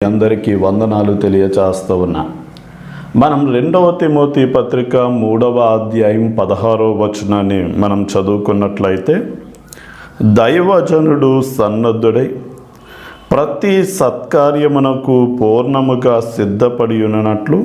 అందరికీ వందనాలు తెలియచేస్తూ ఉన్నా మనం రెండవ తిమోతి పత్రిక మూడవ అధ్యాయం పదహారవ వచనాన్ని మనం చదువుకున్నట్లయితే దైవజనుడు సన్నద్ధుడై ప్రతి సత్కార్యమునకు పూర్ణముగా సిద్ధపడి ఉన్నట్లు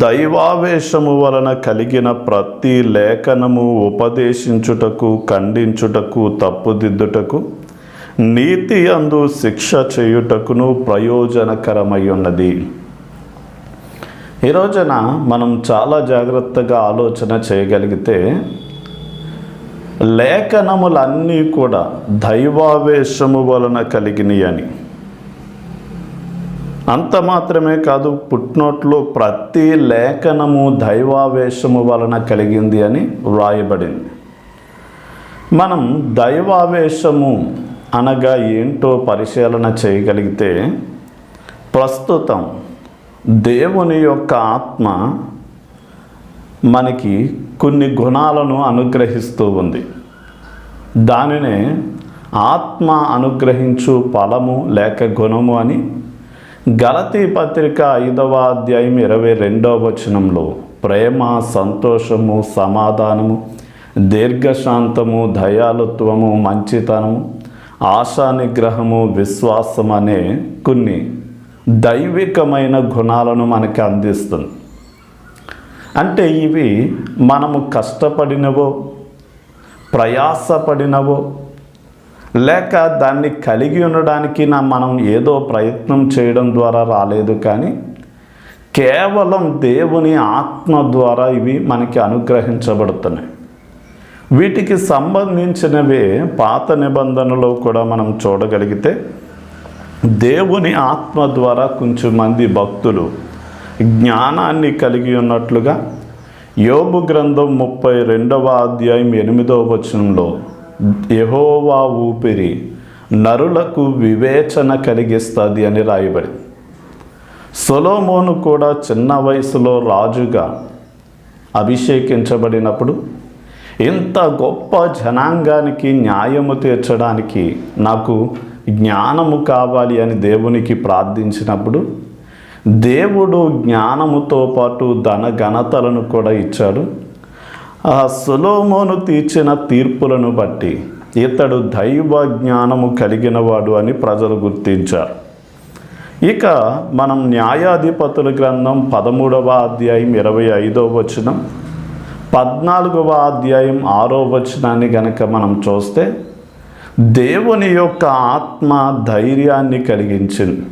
దైవావేశము వలన కలిగిన ప్రతి లేఖనము ఉపదేశించుటకు ఖండించుటకు తప్పుదిద్దుటకు నీతి అందు శిక్ష చేయుటకును ప్రయోజనకరమై ఉన్నది ఈ రోజున మనం చాలా జాగ్రత్తగా ఆలోచన చేయగలిగితే లేఖనములన్నీ కూడా దైవావేశము వలన కలిగినవి అని. అంత మాత్రమే కాదు పుట్నోట్లో ప్రతి లేఖనము దైవావేశము వలన కలిగింది అని వ్రాయబడింది. మనం దైవావేశము అనగా ఏంటో పరిశీలన చేయగలిగితే ప్రస్తుతం దేవుని యొక్క ఆత్మ మనకి కొన్ని గుణాలను అనుగ్రహిస్తూ ఉంది. దానినే ఆత్మ అనుగ్రహించు ఫలము లేక గుణము అని గలతీ పత్రిక ఐదవ అధ్యాయం ఇరవై రెండవ వచనంలో ప్రేమ సంతోషము సమాధానము దీర్ఘశాంతము దయాలుత్వము మంచితనము ఆశానిగ్రహము విశ్వాసం అనే కొన్ని దైవికమైన గుణాలను మనకి అందిస్తుంది. అంటే ఇవి మనము కష్టపడినవో ప్రయాసపడినవో లేక దాన్ని కలిగి ఉండడానికి నా మనం ఏదో ప్రయత్నం చేయడం ద్వారా రాలేదు కానీ కేవలం దేవుని ఆత్మ ద్వారా ఇవి మనకి అనుగ్రహించబడుతున్నాయి. వీటికి సంబంధించినవే పాత నిబంధనలో కూడా మనం చూడగలిగితే దేవుని ఆత్మ ద్వారా కొంచెం మంది భక్తులు జ్ఞానాన్ని కలిగి ఉన్నట్లుగా యోగు గ్రంథం ముప్పై రెండవ అధ్యాయం ఎనిమిదవ వచనంలో యహోవా ఊపిరి నరులకు వివేచన కలిగిస్తుంది అని రాయబడి సొలోమోను కూడా చిన్న వయసులో రాజుగా అభిషేకించబడినప్పుడు ఇంత గొప్ప జనాంగానికి న్యాయము తీర్చడానికి నాకు జ్ఞానము కావాలి అని దేవునికి ప్రార్థించినప్పుడు దేవుడు జ్ఞానముతో పాటు ధన ఘనతలను కూడా ఇచ్చాడు. ఆ సులోమోను తీర్చిన తీర్పులను బట్టి ఇతడు దైవ జ్ఞానము కలిగినవాడు అని ప్రజలు గుర్తించారు. ఇక మనం న్యాయాధిపతుల గ్రంథం పదమూడవ అధ్యాయం ఇరవై ఐదవ వచనం పద్నాలుగవ అధ్యాయం ఆరో వచనాన్ని గనక మనం చూస్తే దేవుని యొక్క ఆత్మ ధైర్యాన్ని కలిగించింది.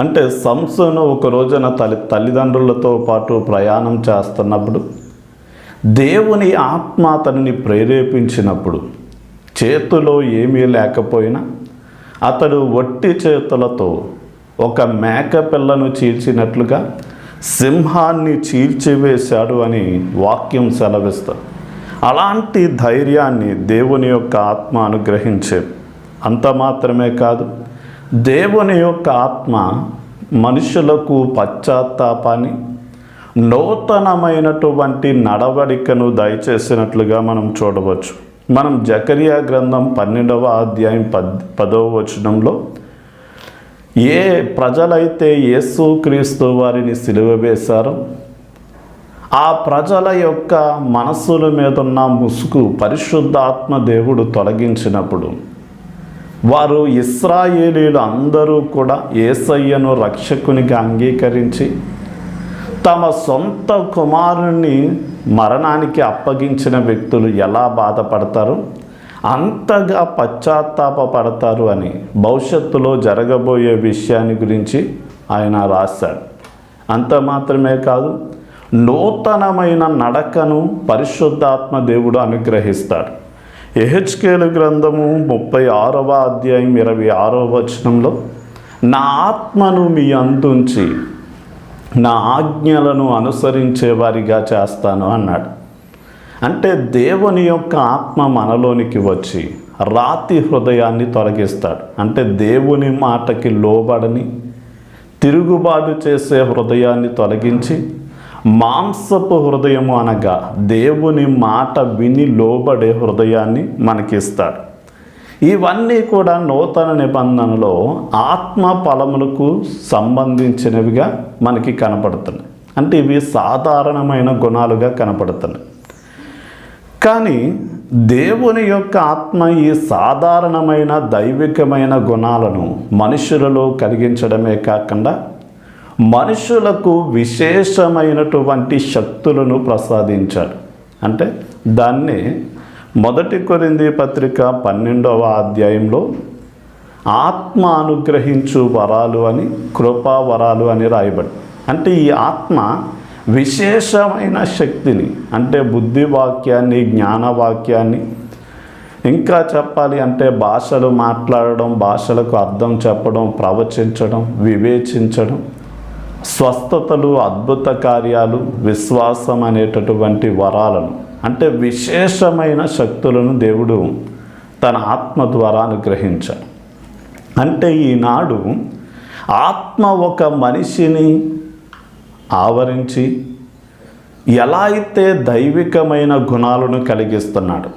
అంటే సంసోను ఒక రోజున తల్లి తల్లిదండ్రులతో పాటు ప్రయాణం చేస్తున్నప్పుడు దేవుని ఆత్మ అతనిని ప్రేరేపించినప్పుడు చేతిలో ఏమీ లేకపోయినా అతడు వట్టి చేతులతో ఒక మేక పిల్లను చీల్చినట్లుగా సింహాన్ని చీల్చివేశాడు అని వాక్యం సెలవిస్తారు అలాంటి ధైర్యాన్ని దేవుని యొక్క ఆత్మ అనుగ్రహించే అంత మాత్రమే కాదు దేవుని యొక్క ఆత్మ మనుషులకు పశ్చాత్తాపాన్ని నూతనమైనటువంటి నడవడికను దయచేసినట్లుగా మనం చూడవచ్చు. మనం జకరియా గ్రంథం పన్నెండవ అధ్యాయం పద్ పదవ వచనంలో ఏ ప్రజలైతే యేసు క్రీస్తు వారిని సిలువ వేశారో ఆ ప్రజల యొక్క మనస్సుల మీద ఉన్న ముసుగు పరిశుద్ధాత్మ దేవుడు తొలగించినప్పుడు వారు ఇస్రాయేలీలు అందరూ కూడా ఏసయ్యను రక్షకునిగా అంగీకరించి తమ సొంత కుమారుణ్ణి మరణానికి అప్పగించిన వ్యక్తులు ఎలా బాధపడతారు? అంతగా పశ్చాత్తాపడతారు అని భవిష్యత్తులో జరగబోయే విషయాన్ని గురించి ఆయన రాశాడు. అంత మాత్రమే కాదు నూతనమైన నడకను పరిశుద్ధాత్మ దేవుడు అనుగ్రహిస్తాడు. ఎహెచ్కేలు గ్రంథము ముప్పై ఆరవ అధ్యాయం ఇరవై ఆరవ వచనంలో నా ఆత్మను మీ అందుంచి నా ఆజ్ఞలను అనుసరించే వారిగా చేస్తాను అన్నాడు. అంటే దేవుని యొక్క ఆత్మ మనలోనికి వచ్చి రాతి హృదయాన్ని తొలగిస్తాడు. అంటే దేవుని మాటకి లోబడని తిరుగుబాటు చేసే హృదయాన్ని తొలగించి మాంసపు హృదయము అనగా దేవుని మాట విని లోబడే హృదయాన్ని మనకిస్తాడు. ఇవన్నీ కూడా నూతన నిబంధనలో ఆత్మ ఫలములకు సంబంధించినవిగా మనకి కనపడుతున్నాయి. అంటే ఇవి సాధారణమైన గుణాలుగా కనపడుతున్నాయి. కానీ దేవుని యొక్క ఆత్మ ఈ సాధారణమైన దైవికమైన గుణాలను మనుషులలో కలిగించడమే కాకుండా మనుషులకు విశేషమైనటువంటి శక్తులను ప్రసాదించాడు. అంటే దాన్ని మొదటి కొరింది పత్రిక పన్నెండవ అధ్యాయంలో ఆత్మ అనుగ్రహించు వరాలు అని కృపా వరాలు అని రాయబడి అంటే ఈ ఆత్మ విశేషమైన శక్తిని అంటే బుద్ధి వాక్యాన్ని జ్ఞాన వాక్యాన్ని ఇంకా చెప్పాలి అంటే భాషలు మాట్లాడడం భాషలకు అర్థం చెప్పడం ప్రవచించడం వివేచించడం స్వస్థతలు అద్భుత కార్యాలు విశ్వాసం అనేటటువంటి వరాలను అంటే విశేషమైన శక్తులను దేవుడు తన ఆత్మ ద్వారా అనుగ్రహించాడు. అంటే ఈనాడు ఆత్మ ఒక మనిషిని ఆవరించి ఎలా అయితే దైవికమైన గుణాలను కలిగిస్తున్నాడు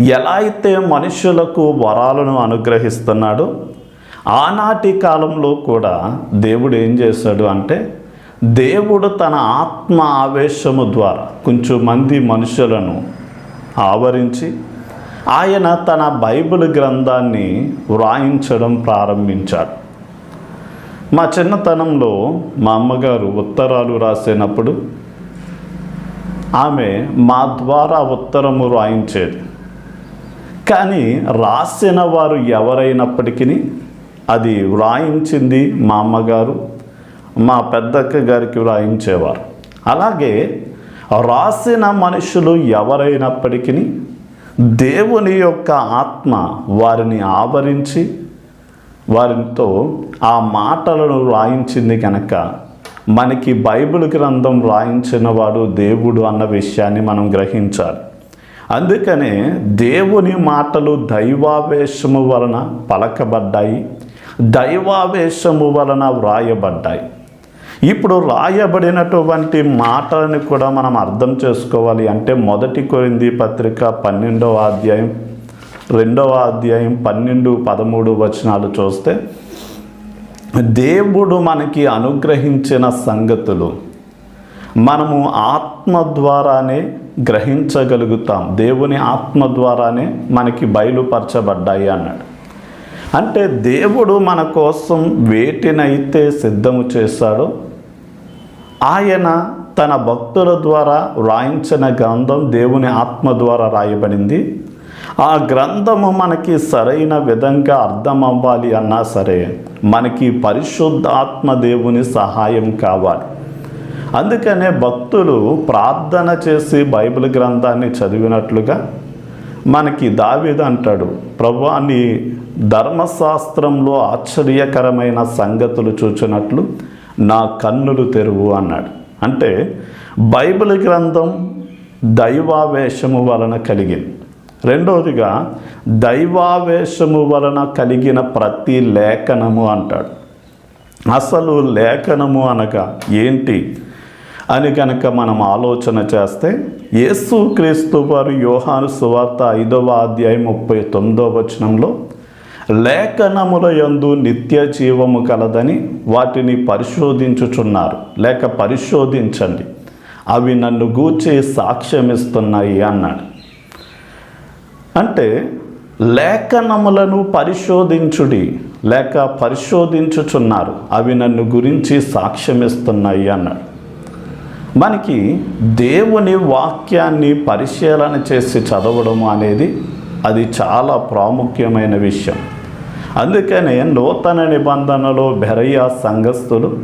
ఎలా అయితే మనుషులకు వరాలను అనుగ్రహిస్తున్నాడో ఆనాటి కాలంలో కూడా దేవుడు ఏం చేశాడు అంటే దేవుడు తన ఆత్మ ఆవేశము ద్వారా కొంచెం మంది మనుషులను ఆవరించి ఆయన తన బైబిల్ గ్రంథాన్ని వ్రాయించడం ప్రారంభించాడు. మా చిన్నతనంలో మా అమ్మగారు ఉత్తరాలు రాసినప్పుడు ఆమె మా ద్వారా ఉత్తరము రాయించేది. కానీ రాసిన వారు ఎవరైనప్పటికీ అది వ్రాయించింది మా అమ్మగారు మా పెద్దక్క గారికి వ్రాయించేవారు అలాగే రాసిన మనుషులు ఎవరైనప్పటికీ దేవుని యొక్క ఆత్మ వారిని ఆవరించి వారితో ఆ మాటలను రాయించింది కనుక మనకి బైబిల్ గ్రంథం రాయించిన వాడు దేవుడు అన్న విషయాన్ని మనం గ్రహించాలి. అందుకనే దేవుని మాటలు దైవావేశము వలన పలకబడ్డాయి దైవావేశము వలన వ్రాయబడ్డాయి. ఇప్పుడు రాయబడినటువంటి మాటలను కూడా మనం అర్థం చేసుకోవాలి అంటే మొదటి కొరింది పత్రిక పన్నెండవ అధ్యాయం రెండవ అధ్యాయం పన్నెండు పదమూడు వచనాలు చూస్తే దేవుడు మనకి అనుగ్రహించిన సంగతులు మనము ఆత్మ ద్వారానే గ్రహించగలుగుతాం. దేవుని ఆత్మ ద్వారానే మనకి బయలుపరచబడ్డాయి అన్నాడు. అంటే దేవుడు మన కోసం వేటినైతే సిద్ధము చేశాడో ఆయన తన భక్తుల ద్వారా వ్రాయించిన గ్రంథం దేవుని ఆత్మ ద్వారా రాయబడింది. ఆ గ్రంథము మనకి సరైన విధంగా అర్థం అవ్వాలి అన్నా సరే మనకి పరిశుద్ధాత్మ దేవుని సహాయం కావాలి. అందుకనే భక్తులు ప్రార్థన చేసి బైబిల్ గ్రంథాన్ని చదివినట్లుగా మనకి దావీదు అంటాడు ప్రభా నీ ధర్మశాస్త్రంలో ఆశ్చర్యకరమైన సంగతులు చూచినట్లు నా కన్నులు తెరువు అన్నాడు. అంటే బైబిల్ గ్రంథం దైవావేశము వలన కలిగింది. రెండవదిగా దైవావేశము వలన కలిగిన ప్రతి లేఖనము అంటాడు. అసలు లేఖనము అనగా ఏంటి అని కనుక మనం ఆలోచన చేస్తే యేసు క్రీస్తు వారు యోహాను సువార్త ఐదవ అధ్యాయం ముప్పై తొమ్మిదవ వచనంలో లేఖనముల యందు నిత్య జీవము కలదని వాటిని పరిశోధించుచున్నారు. లేక పరిశోధించండి. అవి నన్ను గూర్చి సాక్ష్యమిస్తున్నాయి అన్నాడు. అంటే లేఖనములను పరిశోధించుడి లేక పరిశోధించుచున్నారు. అవి నన్ను గురించి సాక్ష్యమిస్తున్నాయి అన్నాడు. మనకి దేవుని వాక్యాన్ని పరిశీలన చేసి చదవడం అనేది అది చాలా ప్రాముఖ్యమైన విషయం. అందుకనే నూతన నిబంధనలో బెరయ్య సంఘస్థులు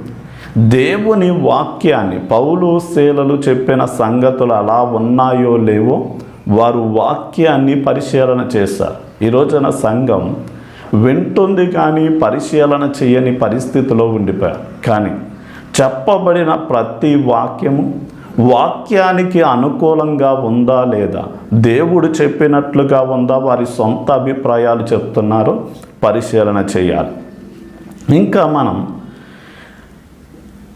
దేవుని వాక్యాన్ని పౌలు శీలలు చెప్పిన సంగతులు అలా ఉన్నాయో లేవో వారు వాక్యాన్ని పరిశీలన చేశారు. ఈ రోజున సంఘం వింటుంది కానీ పరిశీలన చేయని పరిస్థితిలో ఉండిపోయారు. కానీ చెప్పబడిన ప్రతి వాక్యము వాక్యానికి అనుకూలంగా ఉందా లేదా దేవుడు చెప్పినట్లుగా ఉందా వారి సొంత అభిప్రాయాలు చెప్తున్నారో పరిశీలన చేయాలి. ఇంకా మనం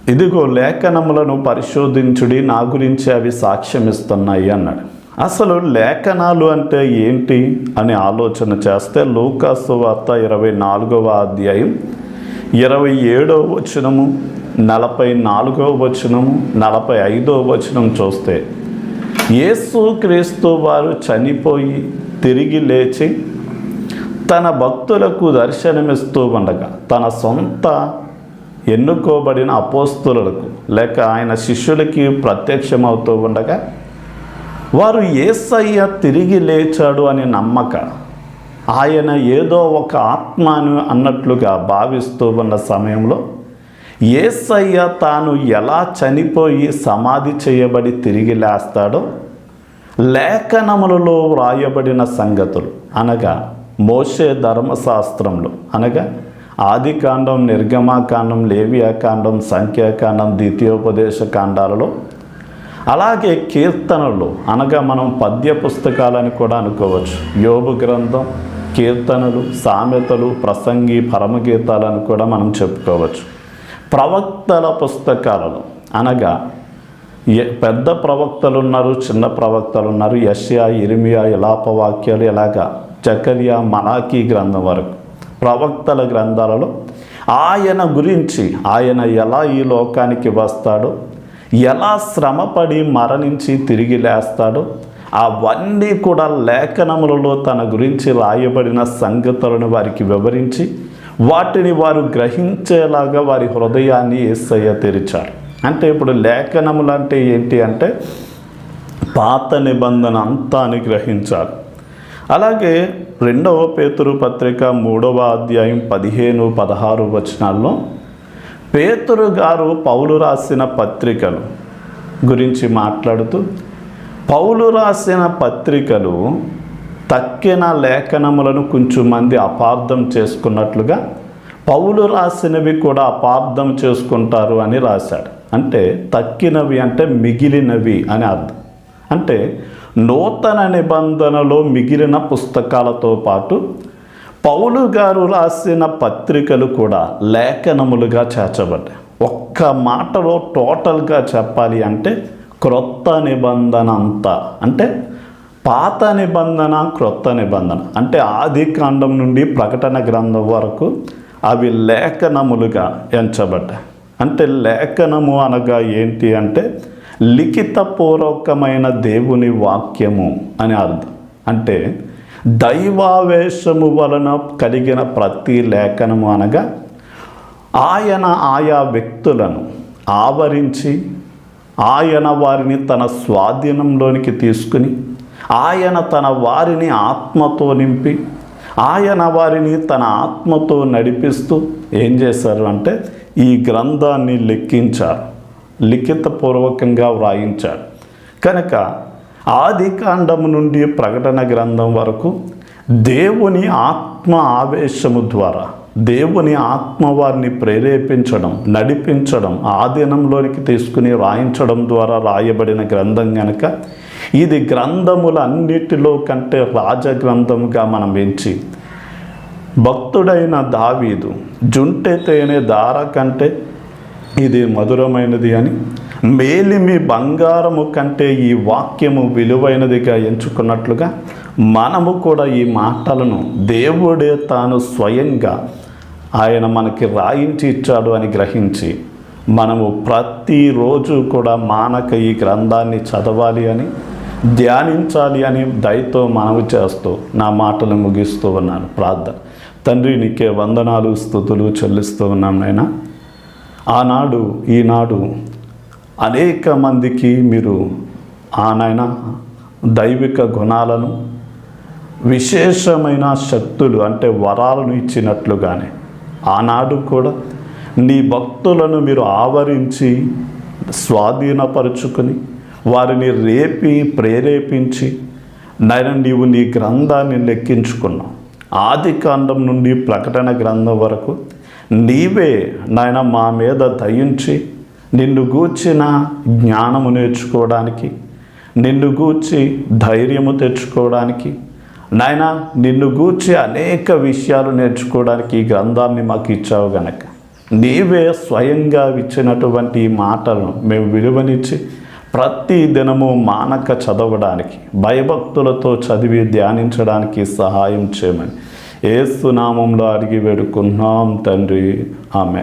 ఇదిగో లేఖనములను పరిశోధించుడి నా గురించి అవి సాక్ష్యం ఇస్తున్నాయి అన్నాడు. అసలు లేఖనాలు అంటే ఏంటి అని ఆలోచన చేస్తే లూకాసు వార్త ఇరవై నాలుగవ అధ్యాయం ఇరవై ఏడవ వచనము నలభై నాలుగవ వచనము నలభై ఐదవ వచనం చూస్తే యేసు క్రీస్తు వారు చనిపోయి తిరిగి లేచి తన భక్తులకు దర్శనమిస్తూ ఉండగా తన సొంత ఎన్నుకోబడిన అపోస్తులకు లేక ఆయన శిష్యులకి ప్రత్యక్షమవుతూ ఉండగా వారు ఏసయ్య తిరిగి లేచాడు అని నమ్మక. ఆయన ఏదో ఒక ఆత్మను అన్నట్లుగా భావిస్తూ ఉన్న సమయంలో ఏసయ్య తాను ఎలా చనిపోయి సమాధి చేయబడి తిరిగి లేస్తాడో లేఖనములలో వ్రాయబడిన సంగతులు. అనగా మోషే ధర్మశాస్త్రంలో అనగా ఆదికాండం నిర్గమాకాండం లేవియాకాండం సంఖ్యాకాండం ద్వితీయోపదేశ కాండాలలో అలాగే కీర్తనలు. అనగా మనం పద్య పుస్తకాలని కూడా అనుకోవచ్చు. యోబు గ్రంథం కీర్తనలు సామెతలు ప్రసంగి పరమగీతాలను కూడా మనం చెప్పుకోవచ్చు. ప్రవక్తల పుస్తకాలను అనగా పెద్ద ప్రవక్తలు ఉన్నారు చిన్న ప్రవక్తలు ఉన్నారు యష్యా ఇరిమియా ఇలాపవాక్యాలు ఇలాగా జకరియా మలాకీ గ్రంథం వరకు. ప్రవక్తల గ్రంథాలలో ఆయన గురించి ఆయన ఎలా ఈ లోకానికి వస్తాడో ఎలా శ్రమపడి మరణించి తిరిగి లేస్తాడో అవన్నీ కూడా లేఖనములలో తన గురించి రాయబడిన సంగతులను వారికి వివరించి వాటిని వారు గ్రహించేలాగా వారి హృదయాన్ని ఏసయ్య తెరిచారు అంటే ఇప్పుడు లేఖనములు అంటే ఏంటి అంటే పాత నిబంధన అంతా అని గ్రహించారు అలాగే రెండవ పేతురు పత్రిక మూడవ అధ్యాయం పదిహేను పదహారు వచనాల్లో పేతురు గారు పౌలు రాసిన పత్రికలు గురించి మాట్లాడుతూ పౌలు రాసిన పత్రికలు తక్కిన లేఖనములను కొంచెం మంది అపార్థం చేసుకున్నట్లుగా పౌలు రాసినవి కూడా అపార్థం చేసుకుంటారు అని రాశాడు. అంటే తక్కినవి అంటే మిగిలినవి అని అర్థం. అంటే నూతన నిబంధనలో మిగిలిన పుస్తకాలతో పాటు పౌలు గారు రాసిన పత్రికలు కూడా లేఖనములుగా చేర్చబడ్డాయి. ఒక్క మాటలో టోటల్గా చెప్పాలి అంటే క్రొత్త నిబంధన అంతా. అంటే పాత నిబంధన క్రొత్త నిబంధన. అంటే ఆది కాండం నుండి ప్రకటన గ్రంథం వరకు అవి లేఖనములుగా ఎంచబడ్డాయి. అంటే లేఖనము అనగా ఏంటి అంటే లిఖితపూర్వకమైన దేవుని వాక్యము అని అర్థం. అంటే దైవావేశము వలన కలిగిన ప్రతి లేఖనము అనగా ఆయన ఆయా వ్యక్తులను ఆవరించి ఆయన వారిని తన స్వాధీనంలోనికి తీసుకుని ఆయన తన వారిని ఆత్మతో నింపి ఆయన వారిని తన ఆత్మతో నడిపిస్తూ ఏం చేశారు అంటే ఈ గ్రంథాన్ని లెక్కించారు. లిఖితపూర్వకంగా వ్రాయించారు. కనుక ఆది కాండము నుండి ప్రకటన గ్రంథం వరకు దేవుని ఆత్మ ఆవేశము ద్వారా దేవుని ఆత్మ వారిని ప్రేరేపించడం నడిపించడం ఆధీనంలోనికి తీసుకుని రాయించడం ద్వారా రాయబడిన గ్రంథం గనక ఇది గ్రంథములన్నిటిలో కంటే రాజగ్రంథముగా మనం ఎంచి భక్తుడైన దావీదు జుంటే తేనె దార కంటే ఇది మధురమైనది అని మేలిమి బంగారము కంటే ఈ వాక్యము విలువైనదిగా ఎంచుకున్నట్లుగా మనము కూడా ఈ మాటలను దేవుడే తాను స్వయంగా ఆయన మనకి రాయించి ఇచ్చాడు అని గ్రహించి మనము ప్రతిరోజు కూడా మానక ఈ గ్రంథాన్ని చదవాలి అని ధ్యానించాలి అని దయతో మనవి చేస్తూ నా మాటలు ముగిస్తూ ఉన్నాను. ప్రార్థన. తండ్రి నీకే వందనాలు స్థుతులు చెల్లిస్తూ ఉన్నాం నాయన. ఆనాడు ఈనాడు అనేక మందికి మీరు ఆనాయన దైవిక గుణాలను విశేషమైన శక్తులు అంటే వరాలను ఇచ్చినట్లుగానే ఆనాడు కూడా నీ భక్తులను మీరు ఆవరించి స్వాధీనపరుచుకుని వారిని రేపి ప్రేరేపించి నాయన నీవు నీ గ్రంథాన్ని లెక్కించుకున్నావు. ఆది కాండం నుండి ప్రకటన గ్రంథం వరకు నీవే నాయన మా మీద దయించి నిన్ను గూర్చిన జ్ఞానము నేర్చుకోవడానికి నిన్ను గూర్చి ధైర్యము తెచ్చుకోవడానికి నాయన నిన్ను గూర్చి అనేక విషయాలు నేర్చుకోవడానికి ఈ గ్రంథాన్ని మాకు ఇచ్చావు గనక. నీవే స్వయంగా ఇచ్చినటువంటి ఈ మాటలను మేము విలువనిచ్చి ప్రతి దినము మానక చదవడానికి భయభక్తులతో చదివి ధ్యానించడానికి సహాయం చేయమని ఏసునామంలో అడిగి వేడుకున్నాం తండ్రి. ఆమె